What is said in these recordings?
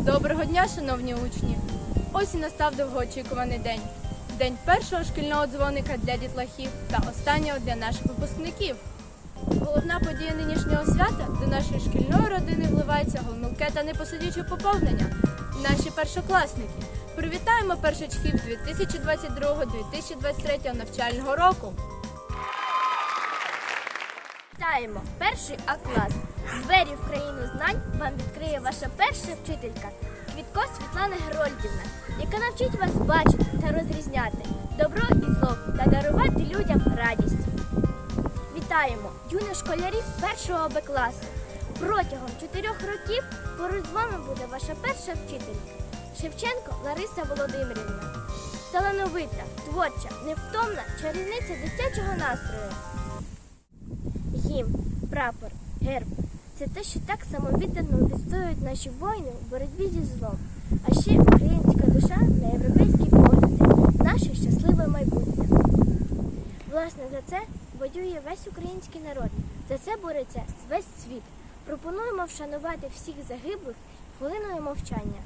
Доброго дня, шановні учні! Ось і настав довгоочікуваний день. День першого шкільного дзвоника для дітлахів та останнього для наших випускників. Головна подія нинішнього свята до нашої шкільної родини вливається гомілке та непосидюче поповнення. Наші першокласники. Привітаємо першачків 2022-2023 навчального року. Вітаємо! Перший А клас. Двері в країну знань вам відкриє ваша перша вчителька Квітко Світлана Герольдівна, яка навчить вас бачити та розрізняти добро і зло та дарувати людям радість. Вітаємо юних школярів першого Б класу. Протягом чотирьох років поруч з вами буде ваша перша вчителька Шевченко Лариса Володимирівна. Талановита, творча, невтомна чарівниця дитячого настрою. Гімн, прапор, герб це те, що так самовіддано відстоюють наші воїни в боротьбі зі злом. А ще українська душа на європейські погляди, наше щасливе майбутнє. Власне, за це воює весь український народ. За це бореться весь світ. Пропонуємо вшанувати всіх загиблих хвилиною мовчання.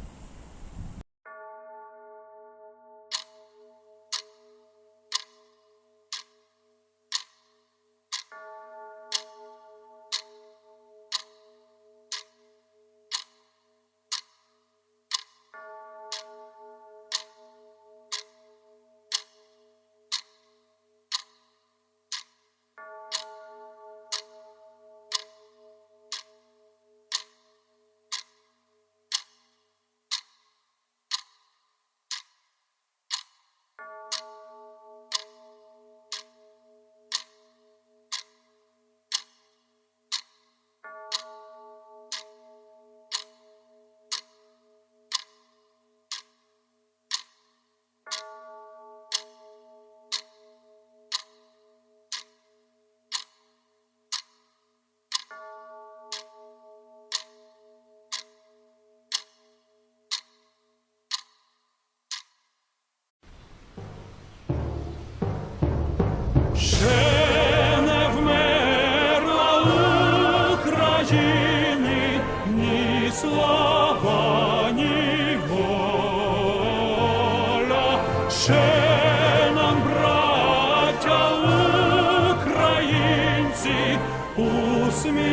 Українці, усміхнеться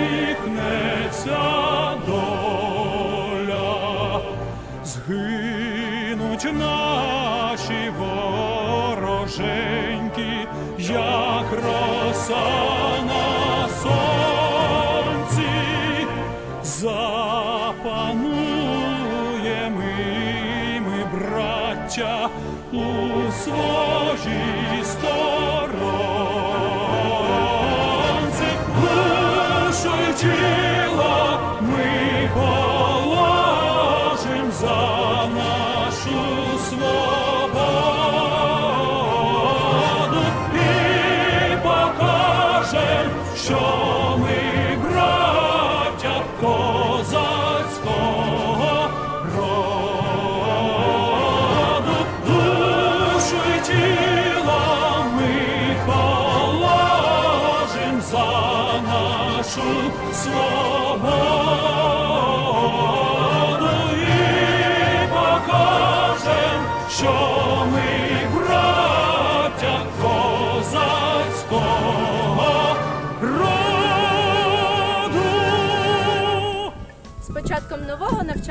доля. Згинуть наші вороженьки, як роса на сонці, ми, браття, у своїй сторонці, today.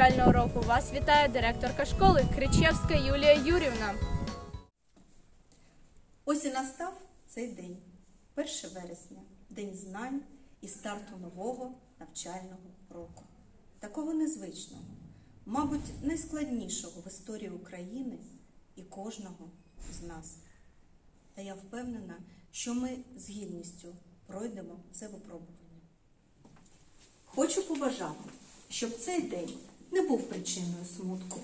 Навчального року вас вітає директорка школи Кричевська Юлія Юрівна. Ось і настав цей день, 1 вересня, день знань і старту нового навчального року. Такого незвичного, мабуть, найскладнішого в історії України і кожного з нас. Та я впевнена, що ми з гідністю пройдемо це випробування. Хочу побажати, щоб цей день не був причиною смутку,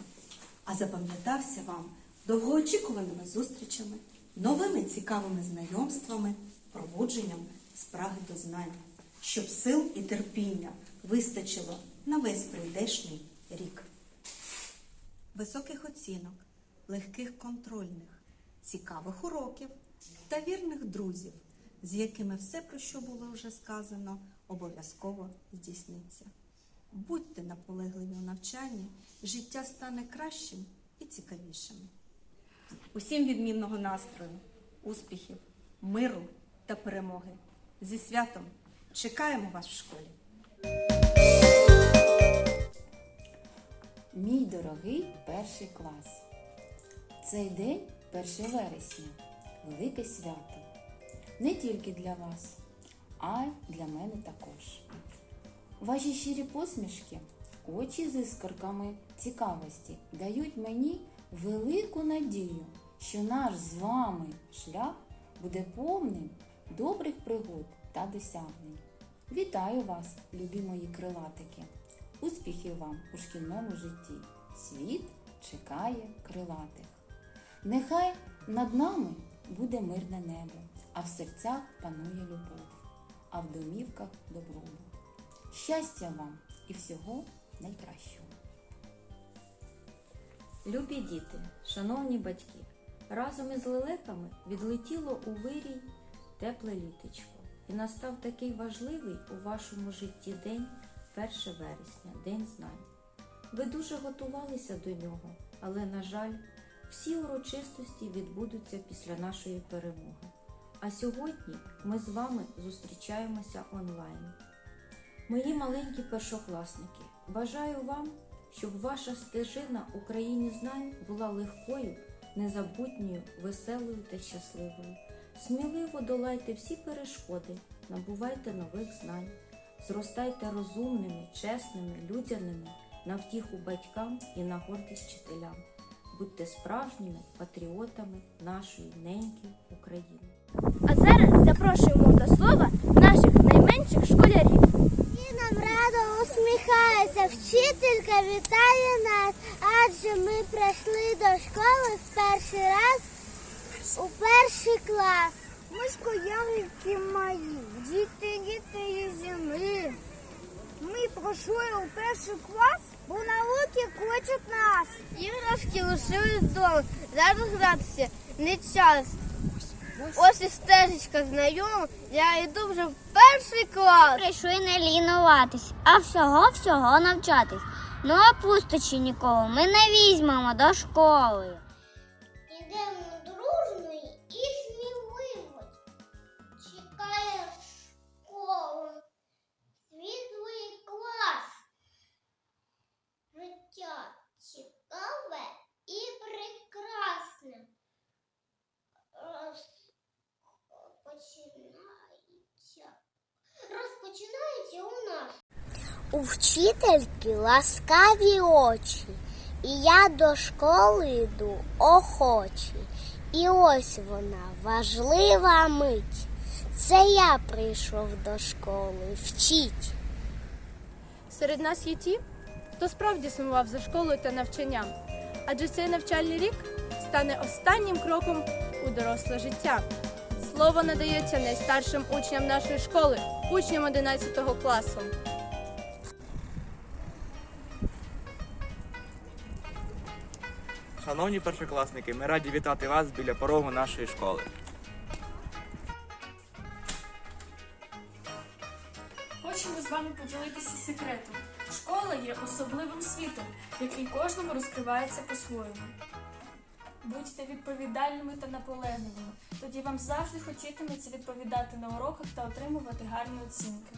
а запам'ятався вам довгоочікуваними зустрічами, новими цікавими знайомствами, пробудженням спраги до знань, щоб сил і терпіння вистачило на весь прийдешній рік. Високих оцінок, легких контрольних, цікавих уроків та вірних друзів, з якими все, про що було вже сказано, обов'язково здійсниться. Будьте наполегливі у навчанні, життя стане кращим і цікавішим. Усім відмінного настрою, успіхів, миру та перемоги. Зі святом чекаємо вас в школі. Мій дорогий перший клас. Цей день 1 вересня, велике свято. Не тільки для вас, а й для мене також. Ваші щирі посмішки, очі з іскорками цікавості дають мені велику надію, що наш з вами шлях буде повним добрих пригод та досягнень. Вітаю вас, любі мої крилатики! Успіхів вам у шкільному житті! Світ чекає крилатих. Нехай над нами буде мирне небо, а в серцях панує любов, а в домівках добробут. Щастя вам і всього найкращого! Любі діти, шановні батьки, разом із лелеками відлетіло у вирій тепле літочко. І настав такий важливий у вашому житті день 1 вересня, День знань. Ви дуже готувалися до нього, але, на жаль, всі урочистості відбудуться після нашої перемоги. А сьогодні ми з вами зустрічаємося онлайн. Мої маленькі першокласники, бажаю вам, щоб ваша стежина у країні знань була легкою, незабутньою, веселою та щасливою. Сміливо долайте всі перешкоди, набувайте нових знань, зростайте розумними, чесними, людяними, на втіху батькам і на гордість вчителям. Будьте справжніми патріотами нашої неньки України. А зараз запрошуємо до слова наших найменших школярів. Усміхається, вчителька вітає нас, адже ми прийшли до школи в перший раз у перший клас. Ми школярики мої, діти, діти зими. Ми прийшли у перший клас, бо науки хочуть нас. Іграшки лишились вдома, зараз гратися не час. Ось і стежечка знайома, я йду вже в перший клас. Прийшли не лінуватись, а всього-всього навчатись. Ну а пусточі нікого ми не візьмемо до школи. Розпочинається у нас. У вчительки ласкаві очі, і я до школи йду охочі. І ось вона, важлива мить. Це я прийшов до школи вчить. Серед нас є ті, хто справді сумував за школою та навчанням, адже цей навчальний рік стане останнім кроком у доросле життя. Слово надається найстаршим учням нашої школи, учням 11 класу. Шановні першокласники, ми раді вітати вас біля порогу нашої школи. Хочемо з вами поділитися секретом. Школа є особливим світом, який кожному розкривається по-своєму. Будьте відповідальними та наполегливими. Тоді вам завжди хотітиметься відповідати на уроках та отримувати гарні оцінки.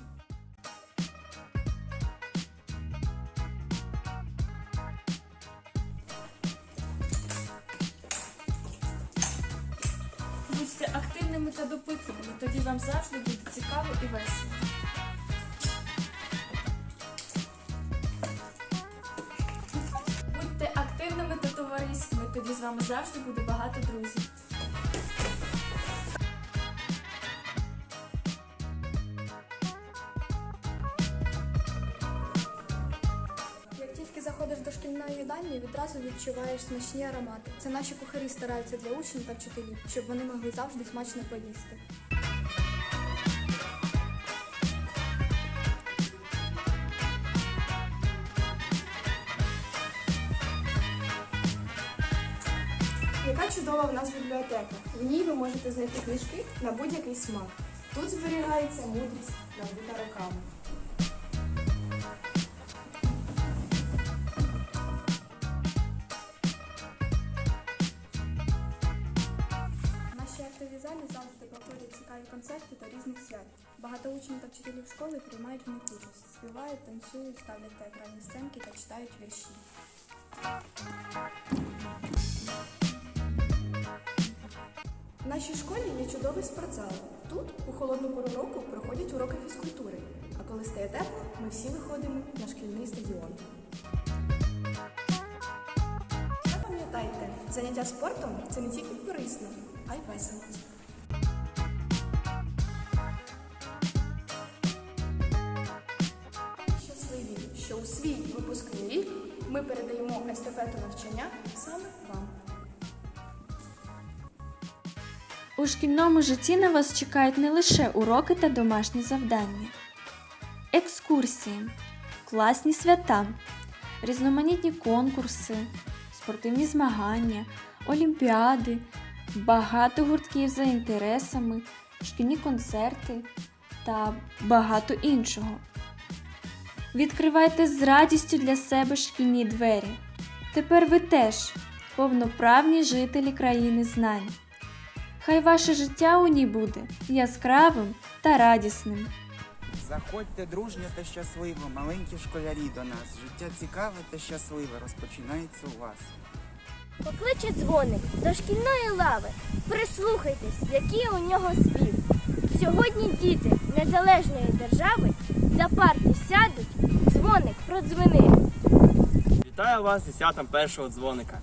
Будьте активними та допитливими, тоді вам завжди буде цікаво і весело. Будьте активними та товариськими, тоді з вами завжди буде багато друзів. До їдальні, відразу відчуваєш смачні аромати. Це наші кухарі стараються для учнів та вчителів, щоб вони могли завжди смачно поїсти. Яка чудова в нас бібліотека. В ній ви можете знайти книжки на будь-який смак. Тут зберігається мудрість набута роками. Концерти та різних свят. Багато учнів та вчителів школи приймають в них участь, співають, танцюють, ставлять театральні сценки та читають вірші. В нашій школі є чудовий спортзал. Тут у холодну пору року проходять уроки фізкультури. А коли стає тепло, ми всі виходимо на шкільний стадіон. Запам'ятайте, заняття спортом це не тільки корисно, а й весело. Передаємо естафету навчання саме вам. У шкільному житті на вас чекають не лише уроки та домашні завдання, екскурсії, класні свята, різноманітні конкурси, спортивні змагання, олімпіади, багато гуртків за інтересами, шкільні концерти та багато іншого. Відкривайте з радістю для себе шкільні двері. Тепер ви теж повноправні жителі країни знань. Хай ваше життя у ній буде яскравим та радісним. Заходьте дружньо та щасливо, маленькі школярі до нас. Життя цікаве та щасливе розпочинається у вас. Покличе дзвоник до шкільної лави. Прислухайтесь, який у нього спів. Сьогодні діти незалежної держави за парти сядуть, дзвоник продзвенить. Вітаю вас з святом першого дзвоника.